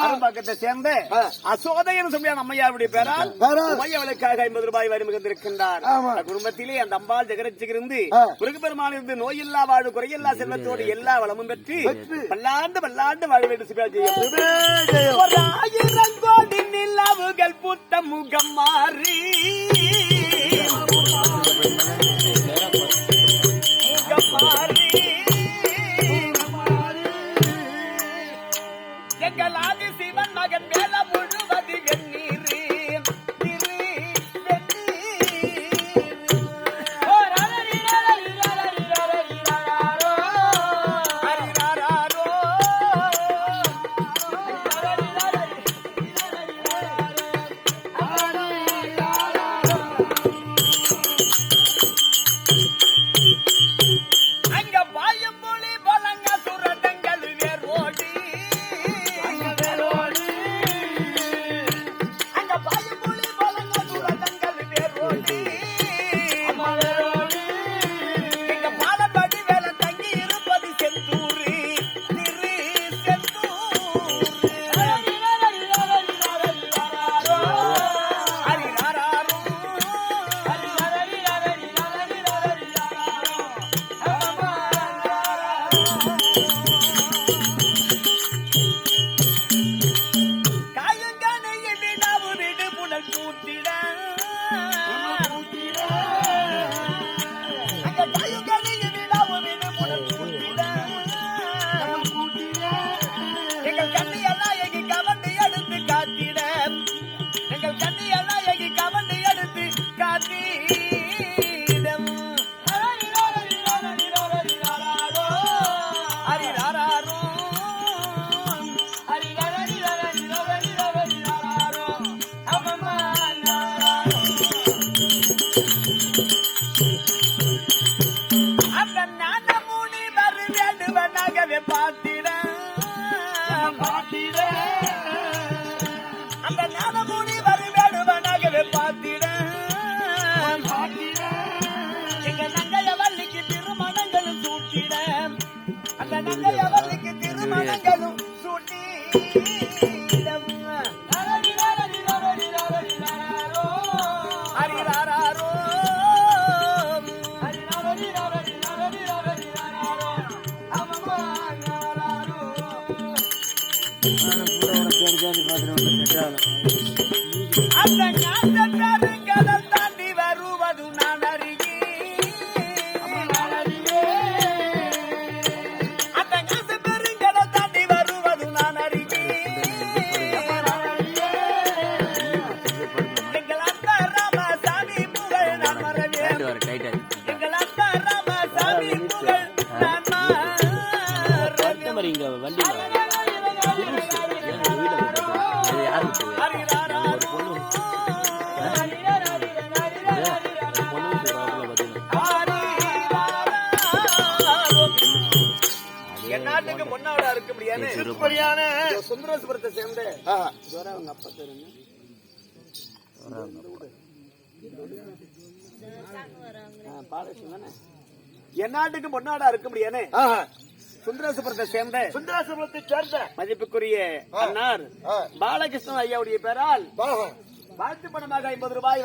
அரும்பாக்கத்தை சேர்ந்த ஆ. அசோதையன் சொல்லியான அம்மையாருடைய பேரால். உமையவளுக்காக ஐம்பது ரூபாய் வரி மிகுந்திருக்கின்றார். குடும்பத்திலே அந்த அம்பாள் ஜெகரச்சிருந்து ஆ. முருகப்பெருமான் இருந்து நோயில்லா வாழு குறையில்லா செல்வத்தோடு எல்லா வளமும் பெற்று. பல்லாண்டு பல்லாண்டு வாழ வேண்டும் சிவா ஜெயம். கோடி நிலவுகள் புத்த முகம் மாறி. திருமணங்களும் சூட்டிடம் ஹரிராரோ திருப்பதியான சுந்தரேஸ்வரத்தை சேர்ந்த. அவங்க அப்பா பேரு என்ன? ஆ, பாலகிருஷ்ணன் தானே? என் நாட்டுக்கு பொன்னாடா இருக்க முடியாது ஆஹா. சுந்தரேஸ்வரத்தை சேர்ந்த சுந்தராசிரமத்தை சேர்ந்த மதிப்புக்குரிய அன்னார் ஆ. பாலகிருஷ்ணன் ஐயாவுடைய பேரால் ஆஹா. வாழ்த்து பணமாக ஐம்பது ரூபாய்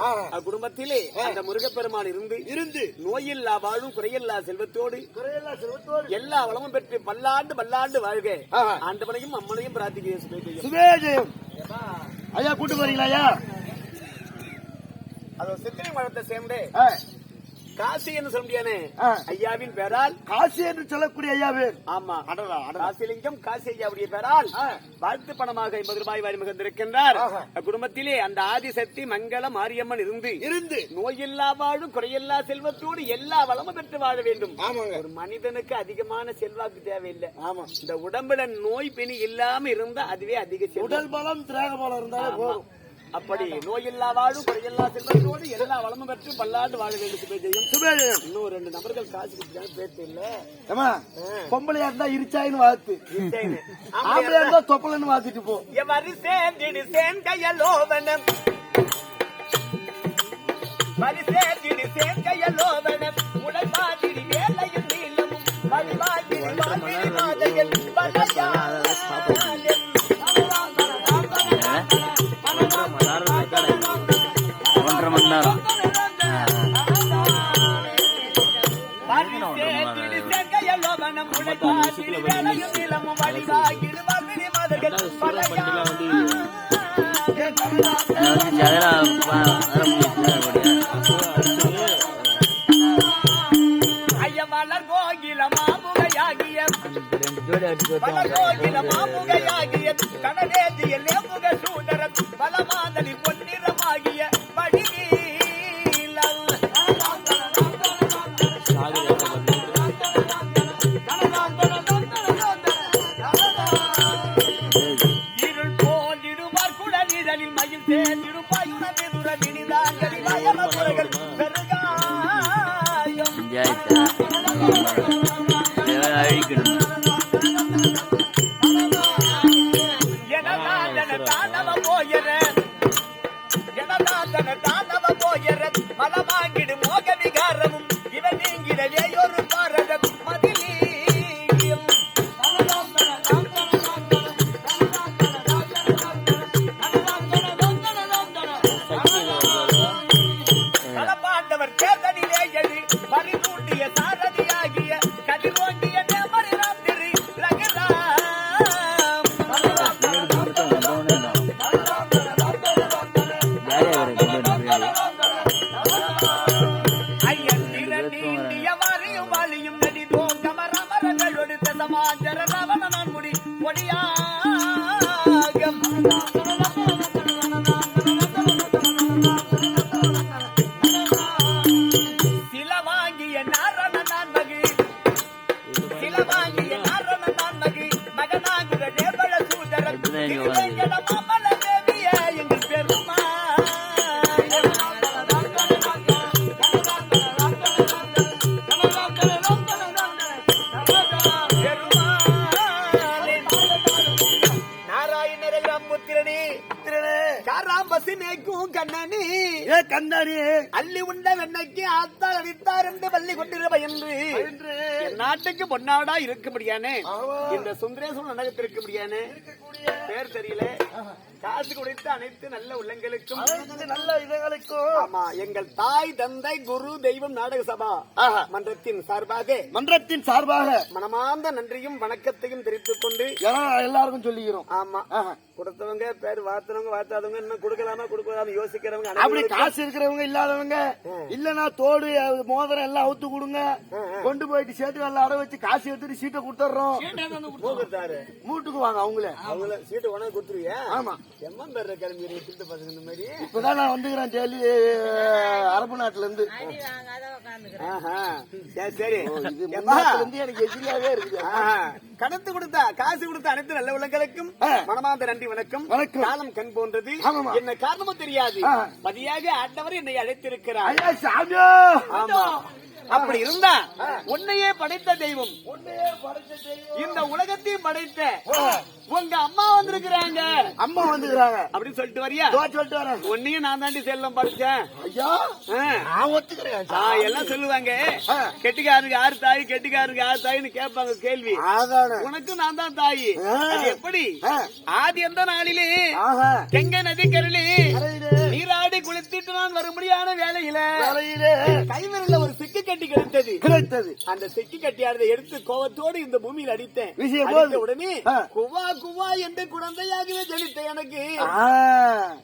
ஆ. குடும்பத்திலே அந்த முருகப்பெருமான் இருந்து இருந்து. நோயில்லா வாழும் குறையில்லா செல்வத்தோடு குறையில்லா செல்வத்தோடு. எல்லா வளமும் பெற்று பல்லாண்டு பல்லாண்டு வாழ்க. ஆண்டவனையும் அம்மனையும் பிரார்த்திக்கிறேன் ஐயா. கூட்டு போறீங்களா ஐயா? அது சித்திரை மழத்தை சேர்ந்து. காசி என்று சொல்ல முடியானே. ஐயாவின் பேரால் காசி என்று சொல்லக்கூடிய ஐயா பேர் ஆமா காசிலிங்கம் காசி ஐயாவுடைய பேரால் ஆ. வாழ்த்து பணமாக ஐம்பது ரூபாய் அறிமுகத்திருக்கின்றார் ஆஹா. குடும்பத்திலே அந்த ஆதிசக்தி மங்கள மாரியம்மன் இருந்து இருந்து. நோயில்லா வாழும் குறையில்லா செல்வத்தோடு எல்லா வளமும் பெற்று வாழ வேண்டும். ஒரு மனிதனுக்கு அதிகமான செல்வாக்கு தேவையில்லை. ஆமா. இந்த உடம்புல நோய் பிணி இல்லாம இருந்தா அதுவே அதிக செல்வம் உடல் பலம் திராக பலம் இருந்தாலே போதும். அப்படி நோயில்லா வாழும் குறையில்லா செல்வத்தோடு எல்லா வளமும் பெற்று பல்லாண்டு வாழ வேண்டும் இன்னும் ரெண்டு நபர்கள் காசு கொடுத்தாங்க பேச்சு இல்ல ஏமா பொம்பளையா இருந்தா இருச்சாயின்னு வாழ்த்து. ஆம்பளையா இருந்தா தொப்பலன்னு வாழ்த்துட்டு போ. எவரி சேந்திடு சேன்கையலோவனம் வரிசேந்திடு சேன்கையலோவனம் உடல் மாதிரி வேலையும் நீளமும் வழிவாகிடு மாதிரி மாதையில் வளையா ஐயமலர் கோகில மாமுகையாகிய மலர் கோகில கண்ணனி ஏ கண்ணாடி. அள்ளி உண்ட வெண்ணைக்கு ஆத்தால் அடித்தார் என்று பள்ளி கொண்டிருப்ப என்று. என் நாட்டுக்கு பொன்னாடா இருக்க முடியானே. இந்த சுந்தரேஸ்வரன் நகரத்தில் இருக்க முடியானே பேர் தெரியல. காசு கொடுத்த அனைத்து நல்ல உள்ளங்களுக்கும். நல்ல இதங்களுக்கும். ஆமா எங்கள் தாய் தந்தை குரு தெய்வம் நாடக சபா. மன்றத்தின் சார்பாக மன்றத்தின் சார்பாக மனமார்ந்த நன்றியும் வணக்கத்தையும் தெரிவித்துக் கொண்டு எல்லாருக்கும் சொல்லிக்கிறோம் ஆமா. கொடுத்தவங்க பேர் வார்த்தவங்க வார்த்தாதவங்க இன்னும் கொடுக்கலாமா கொடுக்கலாமா யோசிக்கிறவங்க அப்படி காசு இருக்கிறவங்க இல்லாதவங்க இல்லனா தோடு மோதிரம் எல்லாம் அவுத்து கொடுங்க. கொண்டு போயிட்டு சேர்த்து எல்லாம் அடை வச்சு காசு எடுத்துட்டு சீட்டை கொடுத்துட்றோம் போகுதாரு மூட்டுக்கு வாங்க அவங்களே. அவங்கள சீட்டு உனக்கு கொடுத்துருவியா? ஆமா எம்மன் பேர் கிளம்பி திருட்டு பசங்க இந்த மாதிரி இப்பதான் நான் வந்துக்கிறேன் டெல்லி அரபு நாட்டுல இருந்து ஆஹா. சரி சரி இருந்து எனக்கு எதிரியாவே இருக்குது ஆஹா. கணத்து கொடுத்தா காசு கொடுத்த அனைத்து நல்ல உள்ளங்களுக்கும் ஆ. மனமார்ந்த நன்றி வணக்கம் வணக்கம். காலம் கண் போன்றது. என்ன காரணமும் தெரியாது. பதியாக ஆண்டவர் என்னை அழைத்திருக்கிறார் ஆமா அப்படி இருந்தா உன்னையே படைத்த தெய்வம். இந்த உலகத்தையும் படைத்த உங்க அம்மா வந்திருக்கிறாங்க. அம்மா வந்துக்கிறாங்க அப்படின்னு சொல்லிட்டு வரியா? சொல்லிட்டு வரேன். உன்னையும் நான் தாண்டி செல்லம் படிச்சேன். ஐயா. நான் ஒத்துக்கிறேன் எல்லாம் சொல்லுவாங்க. ஆ. கெட்டிக்காரருக்கு யாரு தாய் கெட்டிக்காரருக்கு யாரு தாய்னு கேட்பாங்க கேள்வி. அதானே. உனக்கு நான் தான் தாய். எப்படி. ஆதி எந்த நாளிலே ஆஹா. கெங்க கிடைத்தது கிடைத்தது அந்த சிக்கு கட்டியாரதை எடுத்து கோவத்தோடு இந்த பூமியில் அடித்தேன். போது. உடனே. குவா குவா என்று குழந்தையாகவே ஜெனித்த எனக்கு.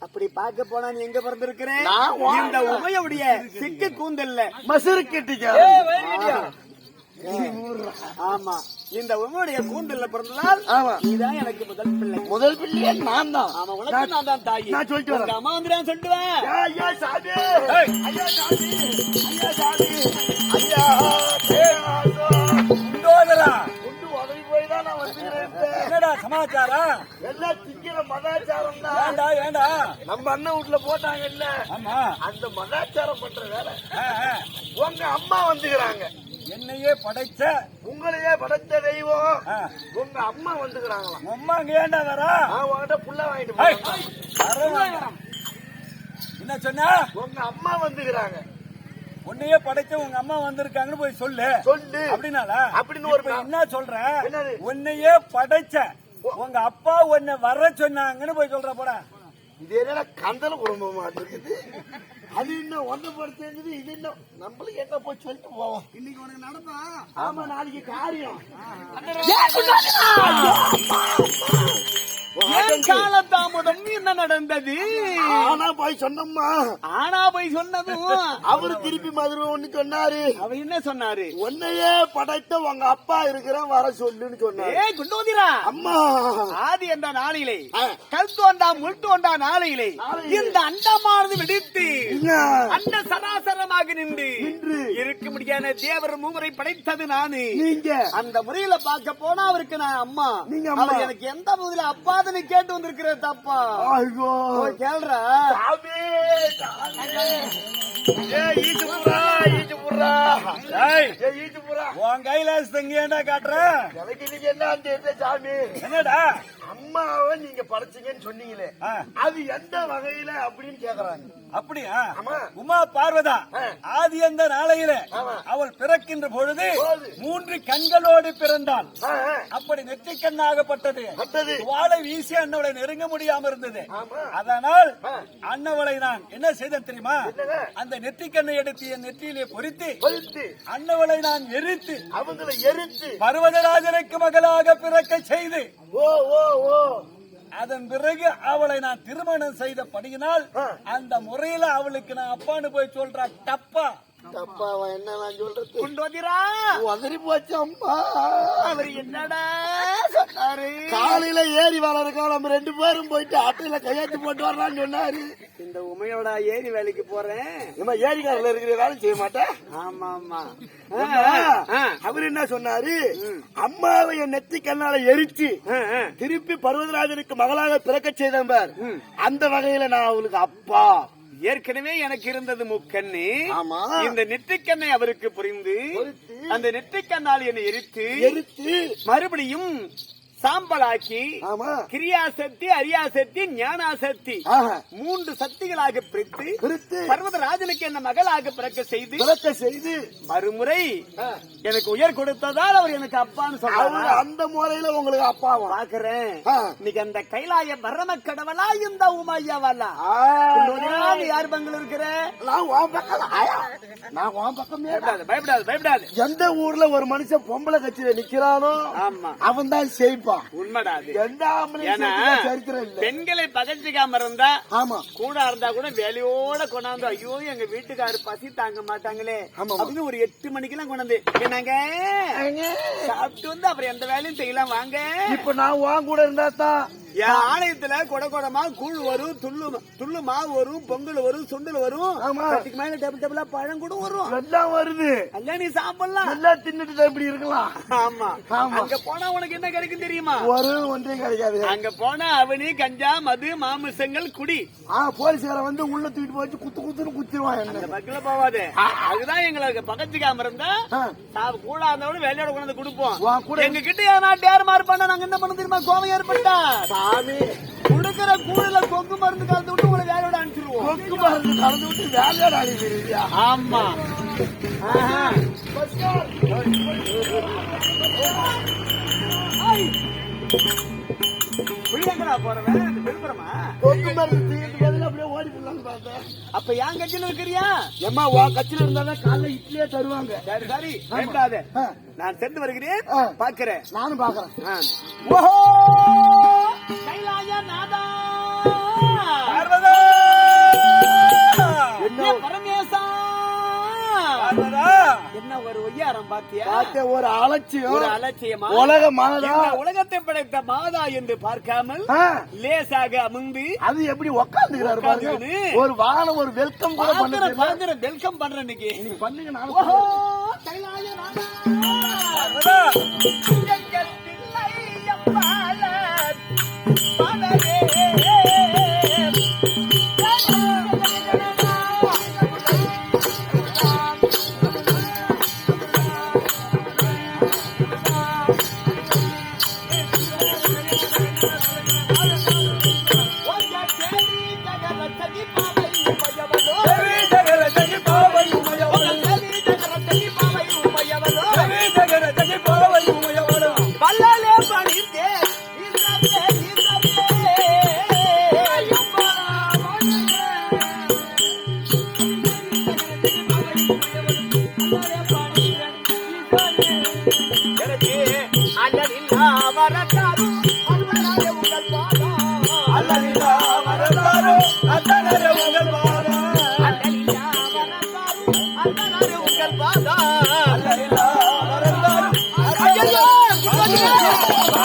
அப்படி பார்க்க போனா நீ எங்க பிறந்திருக்கிறேன் இந்த உமையுடைய சிக்கு கூந்தல்ல. மசுறு கெட்டிக்கா. ஆமா. இந்த உமையுடைய கூந்தல்ல பிறந்ததால் ஆமா. நீதான் எனக்கு முதல் பிள்ளை. முதல் பிள்ளையே நான் தான். ஆமா உனக்கு நான் தான் தாய். நான் சொல்லிட்டு வரேன். அம்மா ஐயா சாமி ஏய். ஐயா சாமி. ஐயா சாமி. சமாச்சாரம் எல்லாம் திக்கிற மதாச்சாரம் தான் ஏண்டா ஏண்டா? நம்ம அண்ணன் வீட்டுல போட்டாங்க இல்ல? ஆமா. அந்த மதாச்சாரம் பண்ற வேலை. உங்க அம்மா வந்துக்கிறாங்க. என்னையே படைச்ச உங்களையே படைத்த தெய்வம். உங்க அம்மா வந்துக்கிறாங்களாம். அம்மா அங்க ஏண்டா வரா? உங்ககிட்ட புள்ள வாங்கிட்டு. என்ன சொன்னா? உங்க அம்மா வந்துக்கிறாங்க. உன்னையே படைச்ச உங்க அம்மா வந்திருக்காங்கன்னு போய் சொல்லு. சொல்லு. அப்படின்னால அப்படின்னு ஒரு என்ன சொல்ற? உன்னையே படைச்ச உங்க அப்பா உன்னை வர சொன்னாங்கன்னு போய் சொல்ற போடா. இது என்னடா கந்தல குடும்பமா இருக்குது. அது இன்னும் ஒன்று படுத்தது இது இன்னும். நம்மளுக்கு என்ன போய் சொல்லிட்டு போவோம். இன்னைக்கு உனக்கு நடப்பா ஆமா நாளைக்கு காரியம். குரங்கு காலதாமதம் என்ன நடந்தது? ஆனா போய் சொன்னம்மா. ஆனா போய் சொன்னதும் அவரு திருப்பி மதுரை ஒண்ணு சொன்னாரு. அவர் என்ன சொன்னாரு? உன்னையே படைத்த உங்க அப்பா இருக்கிறேன் வர சொல்லுன்னு சொன்னாரு. ஏ குண்டோதிரா. அம்மா. ஆதி என்ற நாளிலே. கல் தோண்டா முள் தோண்டா நாளிலே நாளிலே. இந்த அண்டமானது வெடித்து என்ன? அண்ட சராசரமாக நின்று. இருக்க முடியாத தேவர் மூவரை படைத்தது நானு. நீங்க. அந்த முறையில பார்க்க போனா அவருக்கு நான் அம்மா. நீங்க அம்மா. அவர் எனக்கு எந்த முறையில அப்பாதுன்னு கேட்டு வந்திருக்கிற தப்பா? ஐயோ. கேள்றா சாமி, சாமி. ஏய், ஈட்டு புறா, ஈட்டு புறா. ஏய், ஏய், ஈட்டு புறா. உன் கைலாஸ் தங்கி ஏன்டா காட்டுற? எனக்கு இன்னைக்கு என்ன சாமி? என்னடா? அம்மாவை நீங்க படைச்சீங்கன்னு சொன்னீங்களே அது எந்த வகையில அப்படின்னு கேக்குறாங்க அப்படியா. உமா பார்வதா. ஆதி அந்த நாளையில. அவள் பிறக்கின்ற பொழுது. மூன்று கண்களோடு பிறந்தாள். அப்படி நெற்றிக் கண்ணாகப்பட்டது பட்டது. வாழை வீசி அன்னவளை நெருங்க முடியாம இருந்தது. அதனால். அன்னவளை நான் என்ன செய்தேன் தெரியுமா? அந்த நெற்றிக் கண்ணை எடுத்து என் நெற்றியிலே பொறித்து அன்னவளை நான் எரித்து அவங்கள எரித்து பர்வதராஜனுக்கு மகளாக பிறக்க செய்து ஓ ஓ ஓ அதன் பிறகு அவளை நான் திருமணம் செய்த படியினால். அந்த முறையில அவளுக்கு நான் அப்பான்னு போய் சொல்றா தப்பா தப்பா அவன் என்ன நான் சொல்றது குண்டோதிரா உதறி போச்சு அம்மா. அவர் என்னடா சொன்னாரு? காலையில ஏறி வளர்க்கோம் நம்ம ரெண்டு பேரும் போயிட்டு ஆட்டையில கையெழுத்து போட்டு வரலாம்னு சொன்னாரு. இந்த உமையோட ஏரி வேலைக்கு போறேன். நம்ம ஏரிக்காரில் இருக்கிற வேலை செய்ய மாட்டேன். ஆமா ஆமா. அவர் என்ன சொன்னாரு? அம்மாவை என் நெத்தி கண்ணால எரிச்சு திருப்பி பர்வதராஜனுக்கு மகளாக பிறக்க செய்தேன் பார். அந்த வகையில நான் அவளுக்கு அப்பா. ஏற்கனவே எனக்கு இருந்தது முக்கண்ணு. இந்த நெற்றிக்கண்ணை அவருக்கு புரிந்து. அந்த நெற்றிக்கண்ணால் என்னை எரித்து மறுபடியும் சாம்பலாக்கி கிரியாசக்தி அரியாசக்தி ஞானாசக்தி. மூன்று சக்திகளாக பிரித்து பிரித்து பர்வதராஜனுக்கு என்ன மகளாக பிறக்க செய்து பிறக்க செய்து. மறுமுறை. எனக்கு உயர் கொடுத்ததால் அவர் எனக்கு அப்பான்னு சொல்றாரு? அந்த முறையில உங்களுக்கு அப்பாவா? பாக்குறேன். இன்னைக்கு அந்த கைலாய பரம கடவுளா இந்த உமையாவல்லா யார் பங்கில் இருக்கிற நான் உன் பக்கம். பயப்படாது பயப்படாது எந்த ஊர்ல ஒரு மனுஷன் பொம்பளை கட்சியில நிக்கிறானோ ஆமா. அவன் தான் செய்ப்பான் உண்மைடா அது. எந்த சரித்திரம் இல்ல. பெண்களை பகச்சிக்காம இருந்தா ஆமா. கூட இருந்தா கூட வேலையோட கொண்டாந்து ஐயோ எங்க வீட்டுக்காரு பசி தாங்க மாட்டாங்களே. அப்படின்னு ஒரு எட்டு மணிக்கெல்லாம் கொண்டாந்து என்னங்க? சாப்பிட்டு வந்து அப்புறம் எந்த வேலையும் செய்யலாம் வாங்க. இப்ப நான் உன் கூட இருந்தா தான் என் ஆலயத்துல கொட கொடமா கூழ் வரும் துள்ளு துள்ளு மாவு வரும் பொங்கல் வரும் சுண்டல் வரும். அதுக்கு மேல டேபிள் டேபிளா பழம் கூட வரும். எல்லாம் வருது. எல்லாம் நீ சாப்பிடலாம். நல்லா தின்னுட்டு தான் இப்படி இருக்கலாம். ஆமா. ஆமா. அங்க போனா உனக்கு என்ன கிடைக்கும் தெரியுமா? ஒரு ஒன்றையும் கிடைக்காது. அங்க போனா அவனி கஞ்சா மது மாமிசங்கள் குடி. ஆ போலீஸ்காரன் வந்து உள்ள தூக்கிட்டு போச்சு குத்து குத்துன்னு குத்திடுவான் அந்த என்ன பக்கத்துல போவாது. அதுதான் எங்களுக்கு பகச்சுக்காம இருந்தா ஆ. சாவு கூட இருந்தவன வேலையோட கொண்டு கொடுப்போம். எங்க கிட்ட ஏன்னா டேர் மாறு பண்ண? நாங்க என்ன பண்ண தெரியுமா? கோவம் ஏற்பட்டா. சாமி. கொடுக்கிற கூடல கொங்கு மருந்து கலந்து விட்டு உங்களை வேலையோட அனுப்பிச்சிருவோம். கொக்கு மருந்து கலந்து விட்டு வேலையோட அழிவிருக்கியா ஆமா. அப்ப என் கட்சியில இருக்கிறியா? ஏம்மா உன் கட்சியில இருந்தாலும் காலைல இட்லியே தருவாங்க. சரி சரி. நான் சென்று வருகிறேன். பாக்குறேன் நானும் பாக்குறேன். ஓஹோ! கைலாய நாதா! பார்வதா! என்ன பரமேசா? ஒரு ஒய்யாரம் பாத்தியா ஒரு அலட்சியம். ஒரு அலட்சியமா? உலக மாதா உலகத்தை படைத்த மாதா என்று பார்க்காமல் லேசாக அமுந்து அது எப்படி உக்காந்துக்கிறாரு பாருங்க. ஒரு வானம் ஒரு வெல்கம் கூட பாக்குற வெல்கம் பண்றேன் இன்னைக்கு நீங்க பண்ணுங்க பண்ணுறேன். கைலாய நாதா!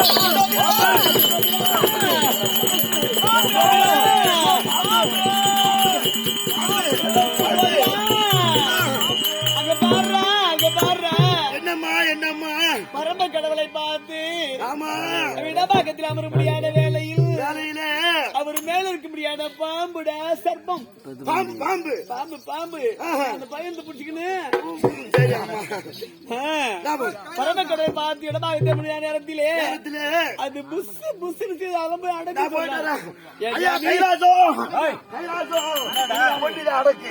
¡Vamos! ¡Vamos! சர்ப்பம். பாம்பு பாம்பு. பாம்பு பாம்பு. அந்த பயந்து புடிச்சுக்கின்னு. சரி ஆமா. ஆ. நாம பரம கடவுளை பார்த்து இடபாக்கத்தில் முடியாத நேரத்திலே? நேரத்துல. அது புஸ் புஸ் அலம்பு அடக்கு கைலாசம். ஒன்னில அடக்கு.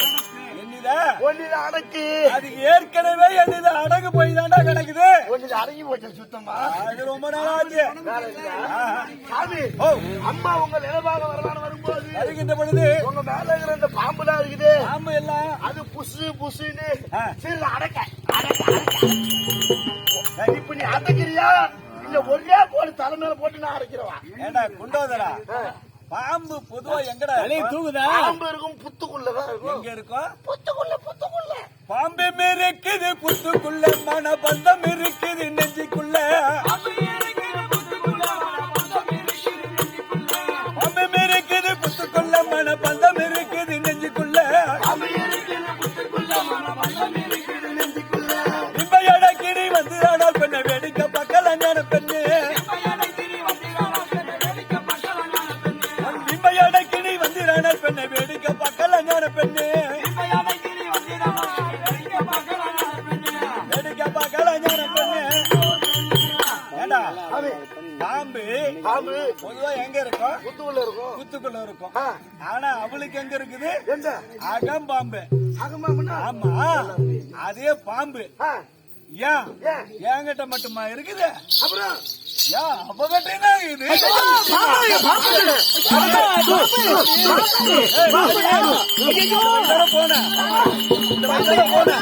ஒன்னில அடக்கு. அது ஏற்கனவே என்னது அடகு போய் தாண்டா கிடக்குது. ஒன்னில அடங்கி போச்சு சுத்தமா. அது ரொம்ப நாளாச்சு. சாமி அம்மா உங்க நிலவாக வரலான்னு வரும்போது வருகின்ற பொழுது உங்க மேல இருக்கிற அந்த பாம்புலாம் இருக்குது. ஆமா எல்லாம் அது புசு புசுன்னு. சரி அடக்க அடக்க இப்ப நீ அடக்கிறியா? இல்ல ஒரே போடு தலை மேல போட்டு நான் அடைக்கிறவா? ஏண்டா குண்டோதரா? பாம்பு பொதுவா எங்கடா? தூக்குதா? பாம்பு இருக்கும் புத்துக்குள்ளதான் இருக்கும். எங்க இருக்கும்? புத்துக்குள்ள புத்துக்குள்ள. பாம்பு இருக்குது புத்துக்குள்ள மன பந்தம் இருக்குது நெஞ்சுக்குள்ள. பொதுவா எங்க இருக்கும்? புத்துக்குள்ள இருக்கும். குத்துக்குள்ள இருக்கும். ஆனா அவளுக்கு எங்க இருக்குது? அகம் பாம்பு. ஆமா. அதே பாம்பு. ஏன்? என்கிட்ட மட்டுமா இருக்குது? அப்புறம்? அவகிட்ட போன போன